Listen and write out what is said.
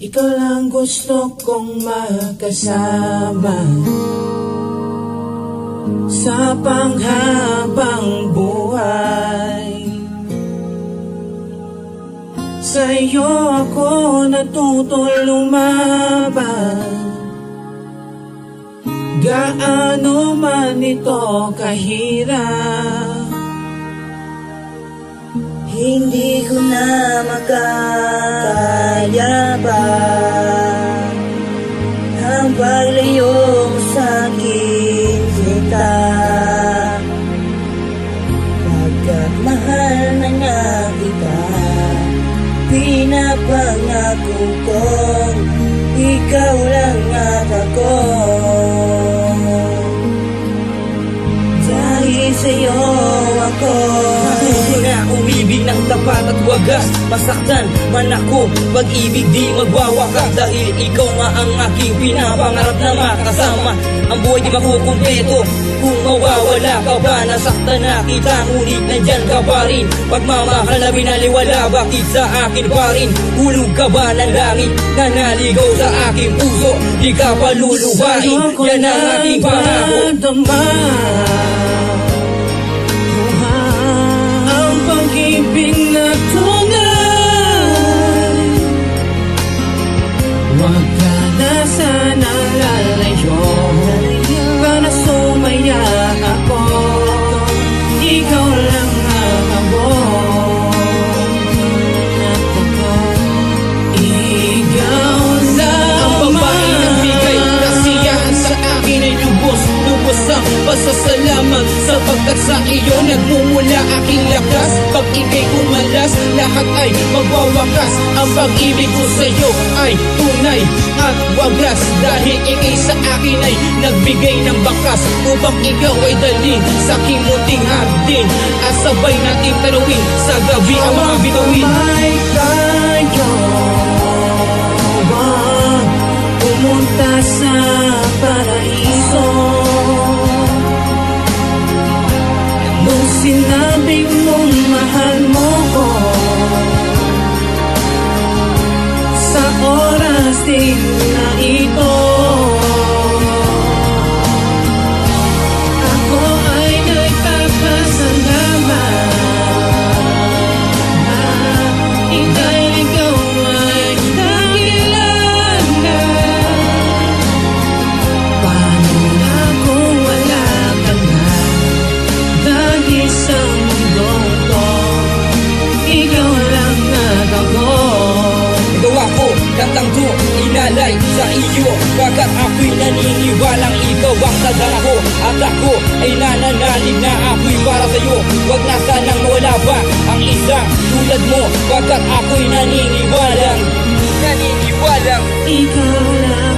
Ikaw lang gusto kong makasama. Sa panghabang buhay. Sa'yo ako natutong lumaban. Gaano man ito kahirap. Hindi ko na makakaya pa Ang paglayo mo sa'kin kita. Pagkat mahal na nga kita Pinapangako kong ikaw lang at ako. Dahil sa'yo ako umibig ng tapat at wagas. Masaktan man ako Pag-ibig di magwawakas Dahil ikaw nga ang aking pinapangarap na makasama. Ang buhay di makukumpleto Kung mawawala ka ba. Nasaktan na kita Ngunit nandyan ka pa rin. Pagmamahal na binaliwala Bakit sa akin pa rin? Hulog ka ba ng langit Na naligaw sa aking puso? Di ka pa ko Yan ang aking pangako. nadama pasasalamat Sapagkat sa iyo nagmumula aking lakas. Pag ikay kumalas, lahat ay magwawakas. Ang pag-ibig ko sa iyo ay tunay at wagas Dahil ikay sa akin ay nagbigay ng bakas Upang ikaw ay dalhin sa aking munting At sabay nating tanawin sa gabi ang mga bituin May kayo ba pumunta sa paraiso 你会梦还 sa iyo Pagkat ako'y naniniwalang ikaw ang sadala ko At ako ay nananalig na ako'y para sa'yo. Huwag na sanang wala pa ang isang tulad mo. Pagkat ako'y naniniwalang Naniniwalang Ikaw lang